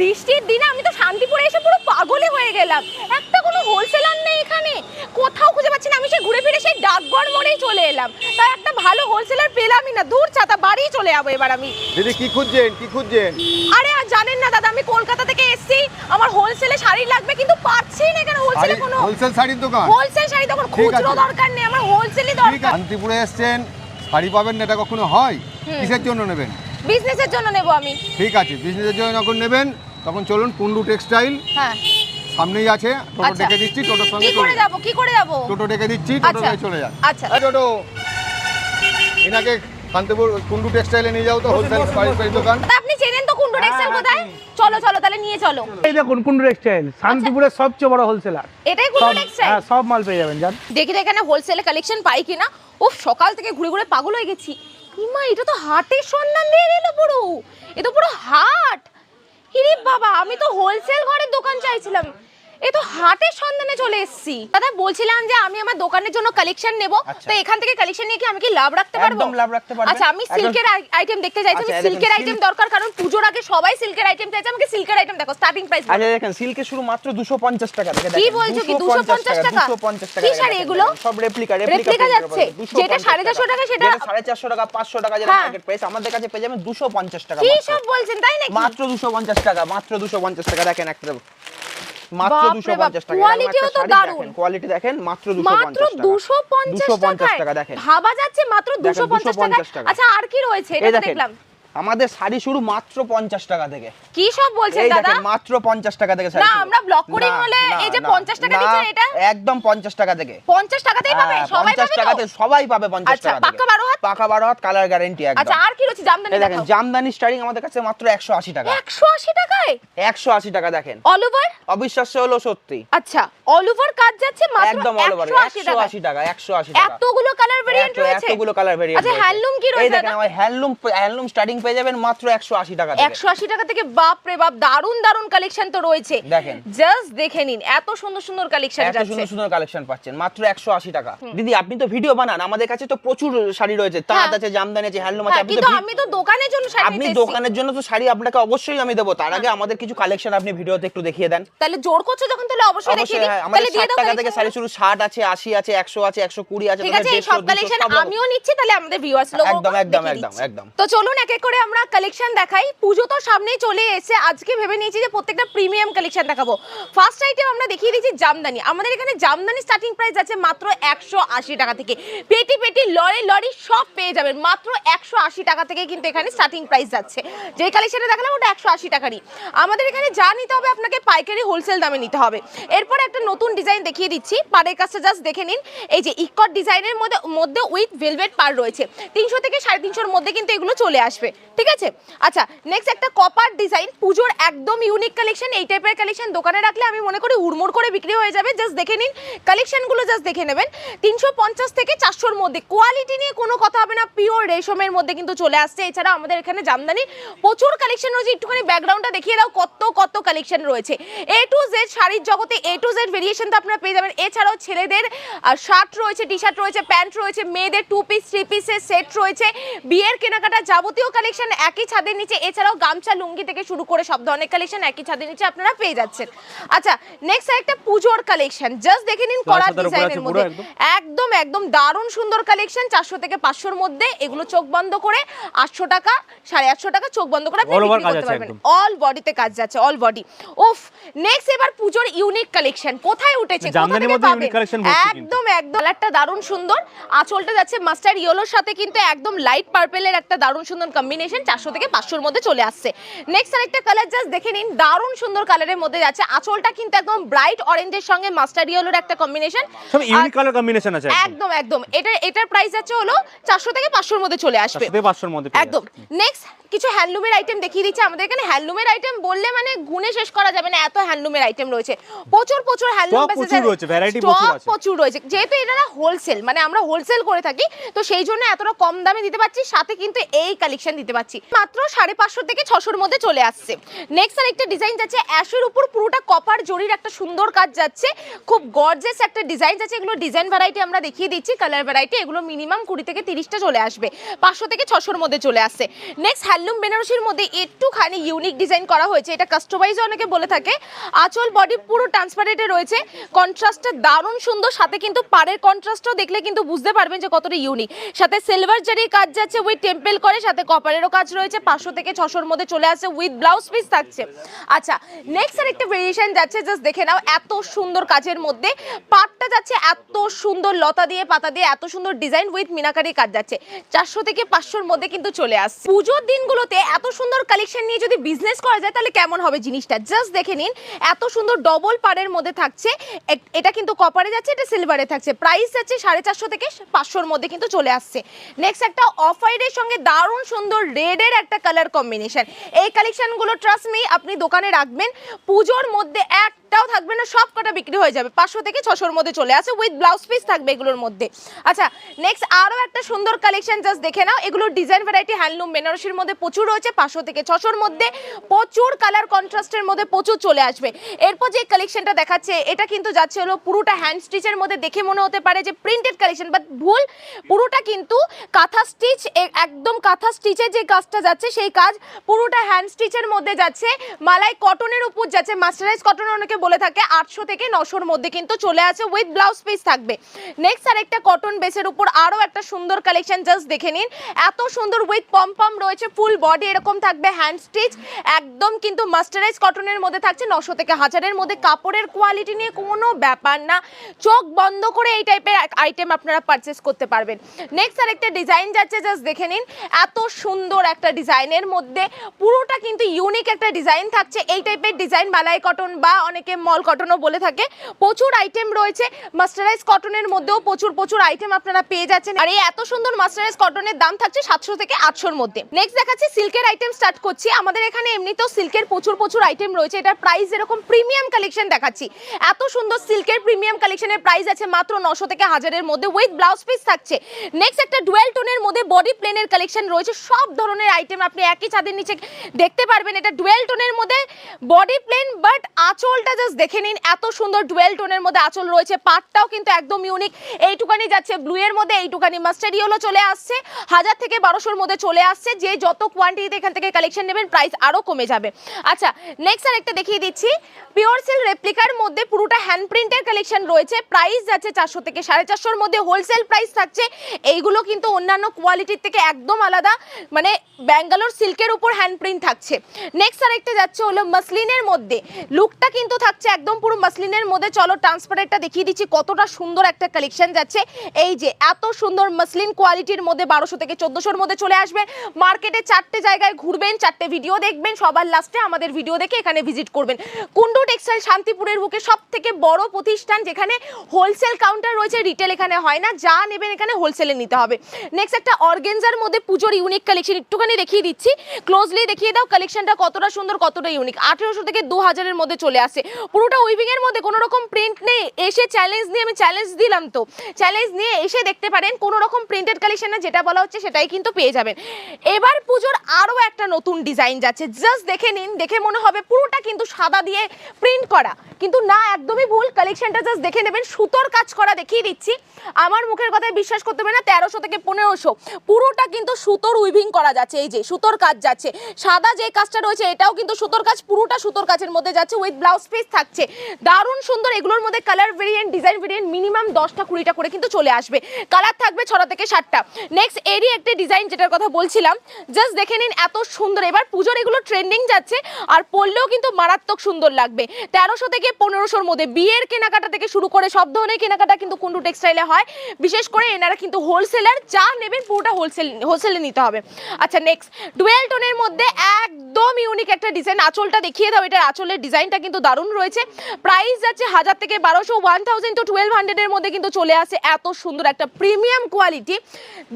বৃষ্টির দিনে আমি তো শান্তিপুরে এসে পুরো পাগলই হয়ে গেলাম। একটা কোনো হোলসেলার নেই এখানে। কোথাও খুঁজে পাচ্ছি না। আমি সেই ঘুরে ফিরে সেই ডাকঘর মোড়েই চলে এলাম। তাই একটা ভালো হোলসেলার পেলামই না। দূর ছাতা বাড়ি চলে যাব এবার আমি। দিদি কি খুঁজছেন? কি খুঁজছেন? আরে আর জানেন না দাদা আমি কলকাতা থেকে এসেছি। আমার হোলসেলে শাড়ি লাগবে কিন্তু পাচ্ছি না এখানে হোলসেলে কোনো? হোলসেল শাড়ির দোকান? হোলসেল শাড়ি ঠিক খুচরো দরকার নেই। আমার হোলসেলই দরকার। শান্তিপুরে এসেছেন। শাড়ি পাবেন না এটা কখনো হয়? কিসের জন্য নেবেন? বিজনেসের জন্য নেব আমি। ঠিক আছে বিজনেসের জন্য যখন নেবেন তখন চলুন কুন্ডু টেক্সটাইল হ্যাঁ। সামনেই আছে টোটো আচ্ছা। ডেকে দিচ্ছি টোটোর কি সঙ্গে করে চলে যাব কি করে যাব? টোটো ডেকে দিচ্ছি টোটো আচ্ছা। চলে যান। আচ্ছা। এই টোটো এনাকে শান্তিপুর কুন্ডু টেক্সটাইলে নিয়ে যাও তো হোলসেল শাড়ি দোকান। তা আপনি চেনেন তো কুন্ডু টেক্সটাইল কোথায়? চলো চলো তাহলে নিয়ে চলো। এই দেখুন কুন্ডু টেক্সটাইল শান্তিপুরের সবচেয়ে বড় হোলসেলার। এটাই কুন্ডু সব টেক্সটাইল? হ্যাঁ সব মাল পেয়ে যাবেন জান দেখি তো এখানে হোলসেলে কালেকশন পাই কিনা। উফ সকাল থেকে ঘুরে ঘুরে পাগল হয়ে গেছি। ইমা এটা তো হাটের সন্ধান দিয়ে দিল পুরো। এ তো পুরো হাট। হিরে বাবা আমি তো হোলসেল ঘরের দোকান চাইছিলাম। এ তো হাটের সন্ধানে চলে এসেছি দাদা বলছিলাম যে আমি আমার দোকানের জন্য কালেকশন নেব তো এখান থেকে কালেকশন নিয়ে কি আমি কি লাভ রাখতে পারব আচ্ছা। একদম লাভ রাখতে পারবেন। আচ্ছা আমি সিল্কের আইটেম দেখতে চাইছি আমি আচ্ছা, সিল্কের আইটেম দরকার কারণ পুজোর আগে সবাই সিল্কের আইটেম চাইছে আমাকে সিল্কের আইটেম দেখো স্টার্টিং প্রাইস আচ্ছা দেখেন সিল্কের শুরু মাত্র দুশো পঞ্চাশ টাকা থেকে কি বলছো কি? 250 টাকা? দুশো পঞ্চাশ টাকা কি শাড়ি এগুলো? সব রেপ্লিকা Replica যাচ্ছে? যেটা 450 টাকা সেটা- সাড়ে চারশো টাকা পাঁচশো টাকা যেটা হ্যাঁ। মার্কেট প্রাইস আমাদের কাছে পেয়ে যাবেন দুশো পঞ্চাশ টাকা কি সব বলছেন তাই নাকি মাত্র দুশো পঞ্চাশ টাকা মাত্র দুশো পঞ্চাশ টাকা দেখেন একটা মাত্র বাপরে দুশো বাপ, পঞ্চাশ টাকা। quality-ও তো দারুণ। কোয়ালিটি দেখেন মাত্র দুশো মাত্র দুশো পঞ্চাশ পঞ্চাশ টাকা টাকা দেখেন। ভাবা যাচ্ছে মাত্র দেখেন, দুশো পঞ্চাশ 250 টাকা টাকা। আচ্ছা আর কি রয়েছে? এটা দেখলাম। আমাদের শাড়ি শুরু মাত্র পঞ্চাশ টাকা থেকে। কি সব বলছেন দাদা? মাত্র পঞ্চাশ টাকা থেকে শাড়ি না, আমরা ব্লক করি বলে এই যে 50 টাকা দিচ্ছেন এটা? একদম পঞ্চাশ টাকা থেকে। পঞ্চাশ টাকাতেই পাবে? হ্যাঁ, সবাই 50 পাবে টাকাতে সবাই পাবে পঞ্চাশ আচ্ছা, টাকা পাক্কা বারো হাত? পাকা বারো হাত কালার গ্যারেন্টি একদম। আচ্ছা আর কি রয়েছে? জামদানি দেখেন জামদানি স্টারিং আমাদের কাছে মাত্র একশো আশি টাকা। একশো আশি টাকায়? একশো আশি টাকা দেখেন। অল ওভার অবিশ্বাস্য হলো সত্যি। আচ্ছা অল ওভার কাজ যাচ্ছে মাত্র একদম অল ওভার একশো আশি একশো টাকা আশি টাকা একশো আশি টাকা। এতগুলো কালার ভেরিয়েন্ট রয়েছে। এতগুলো কালার ভেরিয়েন্ট আচ্ছা হ্যান্ডলুম কি এই রয়েছে দেখেন আমার হ্যান্ডলুম হ্যান্ডলুম স্টার্টিং পেয়ে যাবেন মাত্র একশো আশি টাকা থেকে। একশো আশি টাকা থেকে বাপ রে বাপ দারুণ দারুণ কালেকশন তো রয়েছে। দেখেন। জাস্ট দেখে নিন এত সুন্দর সুন্দর কালেকশন এত সুন্দর সুন্দর কালেকশন পাচ্ছেন মাত্র একশো আশি টাকা। দিদি আপনি তো ভিডিও বানান আমাদের কাছে তো প্রচুর শাড়ি রয়েছে তাঁত হ্যাঁ। আছে জামদানি আছে হ্যান্ডলুম আছে হ্যাঁ, আপনি তো আমি তো দোকানের জন্য শাড়ি আপনি দোকানের জন্য তো শাড়ি আপনাকে অবশ্যই আমি দেবো তার আগে আমাদের কিছু কালেকশন আপনি ভিডিওতে একটু দেখিয়ে দেন। তাহলে জোর করছ যখন তাহলে অবশ্যই দেখিয়ে হ্যাঁ তাহলে দিয়ে দাও টাকা থেকে শাড়ি শুরু ষাট আছে আশি আছে একশো আছে একশো কুড়ি আছে ঠিক আছে এই সব কালেকশন আমিও নিচ্ছি তাহলে আমাদের ভিউয়ার্স লোক একদম, একদম, একদম, একদম। তো চলুন এক এক করে আমরা কালেকশন দেখাই। পুজো তো সামনেই চলে এসে আজকে ভেবে নিয়েছি যে প্রত্যেকটা প্রিমিয়াম কালেকশন দেখাবো। ফার্স্ট আইটেম আমরা দেখিয়ে দিচ্ছি জামদানি। আমাদের এখানে জামদানি স্টার্টিং প্রাইস আছে মাত্র একশো আশি টাকা থেকে। পেটি পেটি, লরি লরি সব পেয়ে যাবেন। মাত্র একশো আশি টাকা থেকে কিন্তু এখানে স্টার্টিং প্রাইস যাচ্ছে। যে কালেকশনটা দেখালাম ওটা একশো আশি টাকারই। আমাদের এখানে যা নিতে হবে আপনাকে পাইকারি হোলসেল দামে নিতে হবে। এরপর একটা নতুন ডিজাইন দেখিয়ে দিচ্ছি। পাড়ের কাছে জাস্ট দেখে নিন। এই যে ইকট ডিজাইনের মধ্যে মধ্যে উইথ ভেলভেট পার রয়েছে। তিনশো থেকে সাড়ে তিনশোর মধ্যে কিন্তু এগুলো চলে আসবে। ঠিক আছে? আচ্ছা নেক্সট একটা কপার ডিজাইন পুজোর একদম ইউনিক কালেকশন এই টাইপের কালেকশন দোকানে রাখলে আমি মনে করি হুড়মুড় করে বিক্রি হয়ে যাবে। জাস্ট দেখে নিন কালেকশনগুলো জাস্ট দেখে নেবেন। তিনশো পঞ্চাশ থেকে চারশোর মধ্যে কোয়ালিটি নিয়ে কোনো কথা হবে না পিওর রেশমের মধ্যে কিন্তু চলে আসছে। এছাড়া আমাদের এখানে জামদানি, প্রচুর কালেকশন রয়েছে। একটুখানি ব্যাকগ্রাউন্ডটা দেখিয়ে দাও, কত কত কালেকশন রয়েছে। এ টু জেড শাড়ির জগতে এ টু জেড ভেরিয়েশন তো আপনারা পেয়ে যাবেন। এছাড়াও ছেলেদের শার্ট রয়েছে টি শার্ট রয়েছে প্যান্ট রয়েছে, মেয়েদের টু পিস থ্রি পিসের সেট রয়েছে। বিয়ের কেনাকাটা যাবতীয় কালেকশন একই ছাদের নিচে এছাড়াও গামছা লুঙ্গি থেকে শুরু করে সব ধরনের কালেকশন একই ছাদের নিচে আপনারা পেয়ে যাচ্ছেন। আচ্ছা নেক্সট একটা পুজোর কালেকশন জাস্ট দেখে নিন আছে ডিজাইনের মধ্যে। একদম। একদম দারুণ সুন্দর কালেকশন চারশো থেকে পাঁচশোর মধ্যে। এগুলো চোখ বন্ধ করে আটশো টাকা সাড়ে আটশো টাকা চোখ বন্ধ করে আপনি বিক্রি করতে পারবেন। অল বডিতে কাজ যাচ্ছে অল বডি উফ নেক্সট এবার পুজোর ইউনিক কালেকশন কোথায় উঠেছে। একদম একদম। কালারটা দারুণ সুন্দর। আঁচলটা যাচ্ছে মাস্টার ইয়েলোর সাথে কিন্তু একদম লাইট পার্পেলের একটা দারুণ সুন্দর কম্বিনেশন চারশো থেকে পাঁচশোর মধ্যে চলে আসছে। নেক্সট আরেকটা কালার জাস্ট দেখে নিন। দারুণ সুন্দর কালারের মধ্যে যাচ্ছে। আঁচলটা কিন্তু একদম ব্রাইট অরেঞ্জের সঙ্গে মাস্টার ইয়েলোর একটা কম্বিনেশন ইউনিক কালার কম্বিনেশন আছে একদম। একদম এটা এটার প্রাইস আছে হলো চারশো থেকে পাঁচশোর মধ্যে চলে আসবে। পাঁচশোর মধ্যে একদম। নেক্সট কিছু হ্যান্ডলুমের আইটেম দেখিয়ে দিচ্ছে। আমাদের এখানে হ্যান্ডলুমের আইটেম বললে মানে গুণে শেষ করা যাবে না। এত হ্যান্ডলুমের আইটেম রয়েছে। প্রচুর প্রচুর হ্যান্ডলুম প্রচুর রয়েছে, variety প্রচুর আছে। প্রচুর রয়েছে। যেহেতু এটা হোলসেল মানে আমরা হোলসেল করে থাকি তো সেই জন্য এতটা কম দামে দিতে পারছি। সাথে কিন্তু এই কালেকশন দিতে দিতে পাচ্ছি। মাত্র সাড়ে পাঁচশো থেকে ছশোর মধ্যে চলে আসছে। নেক্সট আর একটা ডিজাইন যাচ্ছে, অ্যাশের উপর পুরোটা কপার জরির একটা সুন্দর কাজ যাচ্ছে। খুব গর্জেস একটা ডিজাইন যাচ্ছে, এগুলো ডিজাইন ভ্যারাইটি আমরা দেখিয়ে দিচ্ছি কালার ভ্যারাইটি এগুলো মিনিমাম কুড়ি থেকে তিরিশটা চলে আসবে। পাঁচশো থেকে ছশোর মধ্যে চলে আসছে। নেক্সট হ্যান্ডলুম বেনারসির মধ্যে একটুখানি ইউনিক ডিজাইন করা হয়েছে, এটা কাস্টমাইজ অনেকে বলে থাকে। আঁচল বডি পুরো ট্রান্সপারেন্টে রয়েছে কন্ট্রাস্টটা দারুণ সুন্দর, সাথে কিন্তু পাড়ের কন্ট্রাস্টও দেখলে কিন্তু বুঝতে পারবেন যে কতটা ইউনিক সাথে সিলভার জারির কাজ যাচ্ছে, উইথ টেম্পেল করে, সাথে কপারেরও কাজ রয়েছে, পাঁচশো থেকে ছশোর মধ্যে চলে আসছে উইথ ব্লাউজ পিস থাকছে। আচ্ছা নেক্সট আর একটা ভেরিয়েশন যাচ্ছে জাস্ট দেখে নাও, এত সুন্দর কাজের মধ্যে, পাটটা যাচ্ছে এত সুন্দর লতা দিয়ে, পাতা দিয়ে, এত সুন্দর ডিজাইন উইথ মিনাকারি কাজ যাচ্ছে। চারশো থেকে পাঁচশোর মধ্যে কিন্তু চলে আসছে। পুজোর দিনগুলোতে এত সুন্দর কালেকশন নিয়ে যদি বিজনেস করা যায়, তাহলে কেমন হবে জিনিসটা? জাস্ট দেখে নিন, এত সুন্দর ডবল পাড়ের মধ্যে থাকছে এটা কিন্তু কপারে যাচ্ছে, এটা সিলভারে থাকছে। প্রাইস যাচ্ছে সাড়ে চারশো থেকে পাঁচশোর মধ্যে কিন্তু চলে আসছে। নেক্সট একটা অফ হোয়াইটের সঙ্গে দারুণ সুন্দর রেডের একটা কালার কম্বিনেশন এই কালেকশনগুলো ট্রাস্ট মি আপনি দোকানে রাখবেন। পুজোর মধ্যে একটাও থাকবে না সব কটা বিক্রি হয়ে যাবে। পাঁচশো থেকে ছশোর মধ্যে চলে আসে উইথ ব্লাউজ পিস থাকবে এগুলোর মধ্যে। আচ্ছা নেক্সট আরও একটা সুন্দর কালেকশন জাস্ট দেখে নাও। এগুলো ডিজাইন ভ্যারাইটি হ্যান্ডলুম বেনারসির মধ্যে প্রচুর রয়েছে, পাঁচশো থেকে ছশোর মধ্যে। প্রচুর কালার কন্ট্রাস্টের মধ্যে প্রচুর চলে আসবে। এরপর যে কালেকশনটা দেখাচ্ছে, এটা কিন্তু যাচ্ছে হলো পুরোটা হ্যান্ড স্টিচের মধ্যে। দেখে মনে হতে পারে যে প্রিন্টেড কালেকশন বাট ভুল। পুরোটা কিন্তু কাঁথা স্টিচ একদম কাঁথা স্টিচের যে কাজটা যাচ্ছে, সেই কাজ পুরোটা হ্যান্ড স্টিচের মধ্যে যাচ্ছে। মালাই কটনের উপর যাচ্ছে মাস্টারাইজ কটন অনেকে বলে থাকে, আটশো থেকে নশোর মধ্যে কিন্তু চলে আছে উইথ ব্লাউজ পিস থাকবে। নেক্সট আর একটা কটন বেসের উপর আরও একটা সুন্দর কালেকশন জাস্ট দেখে নিন। এত সুন্দর উইথ পম পম রয়েছে ফুল বডি এরকম থাকবে হ্যান্ড স্টিচ একদম কিন্তু মাস্টারাইজ কটনের মধ্যে থাকছে, নশো থেকে হাজারের মধ্যে। কাপড়ের কোয়ালিটি নিয়ে কোনো ব্যাপার না। চোখ বন্ধ করে এই টাইপের আইটেম আপনারা পারচেস করতে পারবেন। নেক্সট আর একটা ডিজাইন যাচ্ছে জাস্ট দেখে নিন। এত সুন্দর একটা ডিজাইনের মধ্যে। পুরোটা কিন্তু ইউনিক একটা ডিজাইন থাকছে। এই টাইপের ডিজাইন বালাই কটন বা অনেকে মল কটনও বলে থাকে। প্রচুর আইটেম রয়েছে। মাস্টারাইজ কটনের মধ্যেও প্রচুর প্রচুর আইটেম আপনারা পেয়ে যাচ্ছেন। আর এই এত সুন্দর মাস্টারাইজ কটনের দাম থাকছে সাতশো থেকে আটশোর মধ্যে। নেক্সট দেখাচ্ছি সিল্কের আইটেম স্টার্ট করছি। আমাদের এখানে এমনিতেও সিল্কের প্রচুর প্রচুর আইটেম রয়েছে। এটার প্রাইস এরকম প্রিমিয়াম কালেকশন দেখাচ্ছি। এত সুন্দর সিল্কের প্রিমিয়াম কালেকশনের প্রাইস আছে মাত্র নশো থেকে হাজারের মধ্যে। উইথ ব্লাউজ পিস থাকছে। নেক্সট একটা ডুয়েল টোনের মধ্যে বডি প্লেনের কালেকশন রয়েছে। সব ধরনের আইটেম আপনি একই ছাদের নিচে দেখতে পারবেন। এটা ডুয়েল টোনের মধ্যে বডি প্লেন বাট আঁচলটা জাস্ট দেখে নিন। এত সুন্দর ডুয়েল টোনের মধ্যে আঁচল রয়েছে। পাটটাও কিন্তু একদম ইউনিক এইটুকানি যাচ্ছে ব্লু এর মধ্যে, এইটুকানি মাস্টার্ড ইয়েলো চলে আসছে। হাজার থেকে বারোশোর মধ্যে চলে আসছে। যে যত কোয়ান্টিটিতে এখান থেকে কালেকশন নেবেন প্রাইস আরও কমে যাবে। আচ্ছা নেক্সট আর একটা দেখিয়ে দিচ্ছি। পিওর সিল্ক রেপ্লিকার মধ্যে পুরোটা হ্যান্ড প্রিন্টের কালেকশন রয়েছে। প্রাইস যাচ্ছে চারশো থেকে সাড়ে চারশোর মধ্যে। হোলসেল প্রাইস থাকছে। এইগুলো কিন্তু অন্যান্য কোয়ালিটির থেকে একদম আলাদা। মানে ব্যাঙ্গালোর সিল্কের উপর হ্যান্ড প্রিন্ট থাকছে। নেক্সট আরেকটা যাচ্ছে হলো মাসলিনের মধ্যে। লুকটা কিন্তু থাকছে একদম পুরো মাসলিনের মধ্যে। চলো ট্রান্সপারেন্টটা দেখিয়ে দিচ্ছি কতটা সুন্দর একটা কালেকশন যাচ্ছে। এই যে এত সুন্দর মাসলিন কোয়ালিটির মধ্যে বারোশো থেকে চোদ্দোশোর মধ্যে চলে আসবেন মার্কেটে চারটে জায়গায় ঘুরবেন, চারটে ভিডিও দেখবেন, সবার লাস্টে আমাদের ভিডিও দেখে এখানে ভিজিট করবেন। কুন্ডু টেক্সটাইল শান্তিপুরের বুকে সব থেকে বড় প্রতিষ্ঠান যেখানে হোলসেল কাউন্টার রয়েছে রিটেল এখানে হয় না। যা নেবেন এখানে হোলসেলে নিতে হবে। নেক্সট একটা অর্গেনজার মধ্যে পুজোর ইউনিক কালেকশন একটুখানি দেখিয়ে দিচ্ছি। ক্লোজলি দেখিয়ে দাও কালেকশনটা কতটা সুন্দর, কতটা ইউনিক আঠেরোশো থেকে দু হাজারের মধ্যে চলে আসে। পুরোটা উইভিং এর মধ্যে কোনো রকম প্রিন্ট নেই, এসে চ্যালেঞ্জ নিয়ে আমি চ্যালেঞ্জ দিলাম তো। চ্যালেঞ্জ নিয়ে এসে দেখতে পারেন কোনো রকম প্রিন্টেড কালেকশন না যেটা বলা হচ্ছে, সেটাই কিন্তু পেয়ে যাবেন। এবার পুজোর আরও একটা নতুন ডিজাইন যাচ্ছে। জাস্ট দেখে নিন, দেখে মনে হবে পুরোটা কিন্তু সাদা দিয়ে প্রিন্ট করা। কিন্তু না, একদমই ভুল। কালেকশনটা জাস্ট দেখে নেবেন, সুতোর কাজ করা দেখিয়ে দিচ্ছি। আমার মুখের কথায় বিশ্বাস করতে হবে না, তেরোশো থেকে পনেরোশো। পুরোটা কিন্তু সুতোর উইভিং যাচ্ছে, এই যে সুতোর কাজ যাচ্ছে। সাদা যে কাজটা রয়েছে, এটাও কিন্তু সুতোর কাজ, পুরোটা সুতোর কাজের মধ্যে যাচ্ছে উইথ ব্লাউজ পিস থাকছে। দারুণ সুন্দর এগুলোর মধ্যে colour variant design variant minimum দশটা, কুড়িটা করে কিন্তু চলে আসবে। কালার থাকবে ছটা থেকে সাতটা। নেক্সট এরই একটা ডিজাইন যেটার কথা বলছিলাম জাস্ট দেখে নিন এত সুন্দর। এবার পুজোর এগুলো ট্রেন্ডিং যাচ্ছে আর পরলেও কিন্তু মারাত্মক সুন্দর লাগবে। তেরোশো থেকে পনেরোশোর মধ্যে বিয়ের কেনাকাটা থেকে শুরু করে সব ধরনের কেনাকাটা কিন্তু কুন্ডু টেক্সটাইলে হয়। বিশেষ করে এনারা কিন্তু হোলসেলার যা নেবেন পুরোটা হোলসেল হোলসেলে নিতে হবে। আচ্ছা নেক্সট ডুয়েল টোনের মধ্যে একদম ইউনিক একটা ডিজাইন আঁচলটা দেখিয়ে দাও, এটার আঁচলের ডিজাইনটা কিন্তু দারুণ রয়েছে। প্রাইস যাচ্ছে হাজার থেকে বারোশো ওয়ান থাউজেন্ড টু টুয়েলভ হান্ড্রেডের মধ্যে কিন্তু চলে আসে। এত সুন্দর একটা প্রিমিয়াম কোয়ালিটি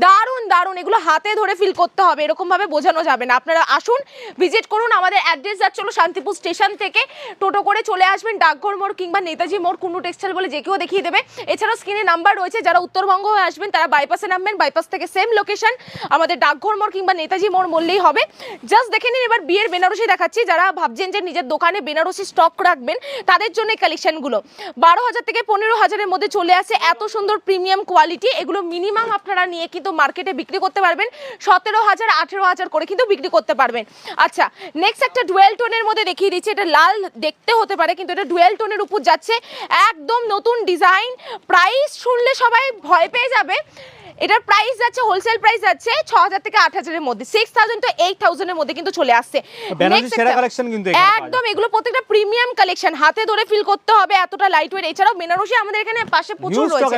দারুণ দারুণ। এগুলো হাতে ধরে ফিল করতে হবে, এরকমভাবে বোঝানো যাবে না। আপনারা আসুন ভিজিট করুন আমাদের অ্যাড্রেস যাচ্ছে হলো শান্তিপুর স্টেশন থেকে। টোটো করে চলে আসবেন, ডাকঘর মোড় কিংবা নেতাজি মোড় কুন্ডু টেক্সটাইল বলে যে কেউ দেখিয়ে দেবে। এছাড়াও স্ক্রিনে নাম্বার রয়েছে, যারা উত্তরবঙ্গ হয়ে আসবেন, তারা বাইপাসে নামবেন বাইপাস থেকে সেম লোকেশন আমাদের ডাকঘর মোড় কিংবা নেতাজি মোড় বললেই হবে। জাস্ট দেখে নিন, এবার বিয়ের বেনারসি দেখাচ্ছি। যারা ভাবছেন যে নিজের দোকানে বেনারসি স্টক রাখবেন, তাদের জন্য এই কালেকশনগুলো বারো হাজার থেকে পনেরো হাজারের মধ্যে চলে আসে এত সুন্দর প্রিমিয়াম কোয়ালিটি এগুলো মিনিমাম আপনারা নিয়ে কিন্তু মার্কেটে বিক্রি করতে পারবেন। সতেরো হাজার, আঠেরো হাজার করে কিন্তু বিক্রি করতে পারবেন। আচ্ছা নেক্সট একটা ডুয়েল টোনের মধ্যে দেখিয়ে দিচ্ছি। এটা লাল দেখতে হতে পারে, কিন্তু এটা ডুয়েল টোনের উপর যাচ্ছে। একদম নতুন ডিজাইন প্রাইস শুনলে সবাই ভয় পেয়ে যাবে। এটার প্রাইস আছে হোলসেল প্রাইস আছে 6000 থেকে 8000 এর মধ্যে 6000 টু 8000 এর মধ্যে কিন্তু চলে আসছে। নেক্সট সেরা কালেকশন কিন্তু একদম এগুলো প্রত্যেকটা প্রিমিয়াম কালেকশন হাতে ধরে ফিল করতে হবে এতটা লাইট ওয়েট এছাড়াও বেনারসি আমাদের এখানে পাশে প্রচুর রয়েছে।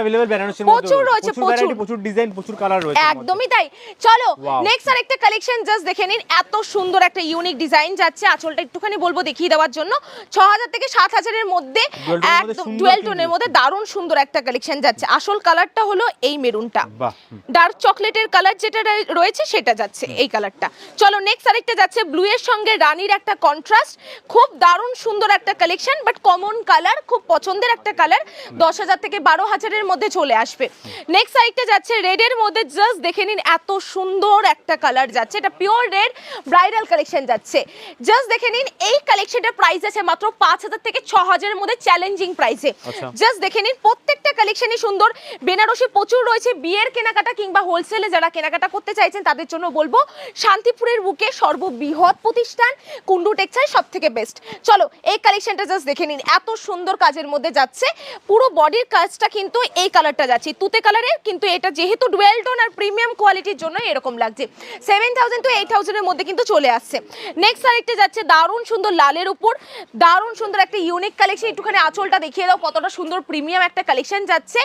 প্রচুর রয়েছে। প্রচুর প্রচুর। ডিজাইন প্রচুর কালার রয়েছে একদমই তাই। চলো নেক্সট আর একটা কালেকশন জাস্ট দেখে নিন। এত সুন্দর একটা ইউনিক ডিজাইন যাচ্ছে। আঁচলটা একটুখানি বলব দেখিয়ে দেওয়ার জন্য। 6000 থেকে 7000 এর মধ্যে একদম 12 টোনের মধ্যে দারুণ সুন্দর একটা কালেকশন যাচ্ছে। আসল কালারটা হলো এই মেরুনটা ডার্ক চকলেটের কালার যেটা রয়েছে সেটা যাচ্ছে এই কালারটা। চলো নেক্সট আরেকটা যাচ্ছে ব্লু এর সঙ্গে রানীর একটা কন্ট্রাস্ট খুব দারুণ সুন্দর একটা কালেকশন বাট কমন কালার খুব পছন্দের একটা কালার দশ হাজার থেকে বারো হাজারের মধ্যে চলে আসবে। নেক্সট আরেকটা যাচ্ছে রেডের মধ্যে জাস্ট দেখে নিন এত সুন্দর একটা কালার যাচ্ছে। এটা পিওর রেড ব্রাইডাল কালেকশন যাচ্ছে। জাস্ট দেখে নিন এই কালেকশনটার প্রাইস আছে মাত্র পাঁচ হাজার থেকে ছ হাজারের মধ্যে চ্যালেঞ্জিং প্রাইসে। জাস্ট দেখে নিন প্রত্যেকটা কালেকশনই সুন্দর। বেনারসি প্রচুর রয়েছে বিয়ের কেনাকাটা কিংবা হোলসেলে যারা কেনাকাটা করতে চাইছেন, তাদের জন্য বলব, শান্তিপুরের বুকে সর্ববৃহৎ প্রতিষ্ঠান কুন্ডু টেক্সটাইল সব থেকে বেস্ট চলো, এই কালেকশনটা জাস্ট দেখে নিন। এত সুন্দর কাজের মধ্যে যাচ্ছে। পুরো বডির কাজটা কিন্তু এই কালারটা যাচ্ছে। তুতে কালারের কিন্তু এটা যেহেতু ডুয়েল টোন আর প্রিমিয়াম কোয়ালিটির জন্য এরকম লাগছে। সেভেন থাউজেন্ড টু এইট থাউজেন্ডের মধ্যে কিন্তু চলে আসছে। নেক্সট আরেকটা যাচ্ছে দারুণ সুন্দর লালের উপর। দারুণ সুন্দর একটা ইউনিক কালেকশন একটুখানি আঁচলটা দেখিয়ে দাও কতটা সুন্দর প্রিমিয়াম একটা কালেকশন যাচ্ছে।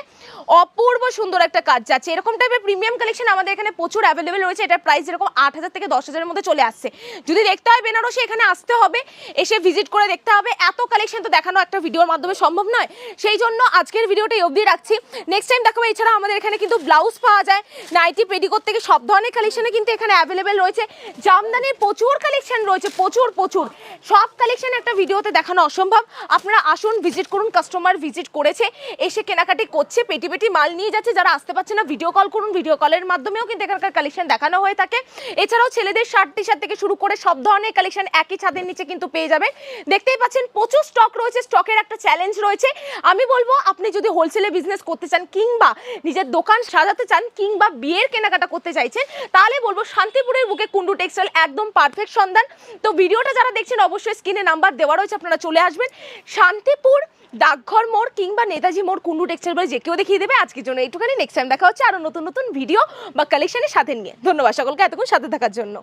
অপূর্ব সুন্দর একটা কাজ যাচ্ছে। এরকম টাইপের প্রিমিয়াম কালেকশন আমাদের এখানে প্রচুর অ্যাভেলেবেল রয়েছে। এটার প্রাইস এরকম আট হাজার থেকে দশ হাজারের মধ্যে চলে আসছে। যদি দেখতে হয় বেনারসি, এখানে আসতে হবে। এসে ভিজিট করে দেখতে হবে। এত কালেকশন তো দেখানো একটা ভিডিওর মাধ্যমে সম্ভব নয়। সেই জন্য আজকের ভিডিওটা অবধি রাখছি। নেক্সট টাইম দেখাবো এছাড়া আমাদের এখানে কিন্তু ব্লাউজ পাওয়া যায়। নাইটি পেডিকোট থেকে সব ধরনের কালেকশনে কিন্তু এখানে অ্যাভেলেবেল রয়েছে। জামদানির প্রচুর কালেকশন রয়েছে, প্রচুর প্রচুর। সব কালেকশন একটা ভিডিওতে দেখানো অসম্ভব। আপনারা আসুন ভিজিট করুন। কাস্টমার ভিজিট করেছে। এসে কেনাকাটি করছে পেটি পেটি মাল নিয়ে যাচ্ছে। যারা আসতে পারছে না ভিডিও কল করুন ভিডিও কলের মাধ্যমেও কিন্তু এখানকার কালেকশন দেখানো হয়ে থাকে। এছাড়াও ছেলেদের শার্ট টি থেকে শুরু করে সব ধরনের কালেকশন একই ছাদের নিচে কিন্তু পেয়ে যাবেন। দেখতেই পাচ্ছেন, প্রচুর স্টক রয়েছে স্টকের একটা চ্যালেঞ্জ রয়েছে। আমি বলব, আপনি যদি হোলসেলে বিজনেস করতে চান কিংবা নিজের দোকান সাজাতে চান কিংবা বিয়ের কেনাকাটা করতে চাইছেন, তাহলে বলব, শান্তিপুরের বুকে কুন্ডু টেক্সটাইল একদম পারফেক্ট সন্ধান। তো ভিডিওটা যারা দেখছেন, অবশ্যই স্ক্রিনে নাম্বার দেওয়া রয়েছে, আপনারা চলে আসবেন। শান্তিপুর, ডাকঘর মোড় কিংবা নেতাজি মোড় কুন্ডু টেক্সটাইল বলে যে কেউ দেখিয়ে দেবে। আজকের জন্য এইটুখানি নেক্সট টাইম দেখা হচ্ছে আরও নতুন নতুন ভিডিও বা কালেকশনের সাথে নিয়ে। ধন্যবাদ সকলকে এতক্ষণ সাথে থাকার জন্য।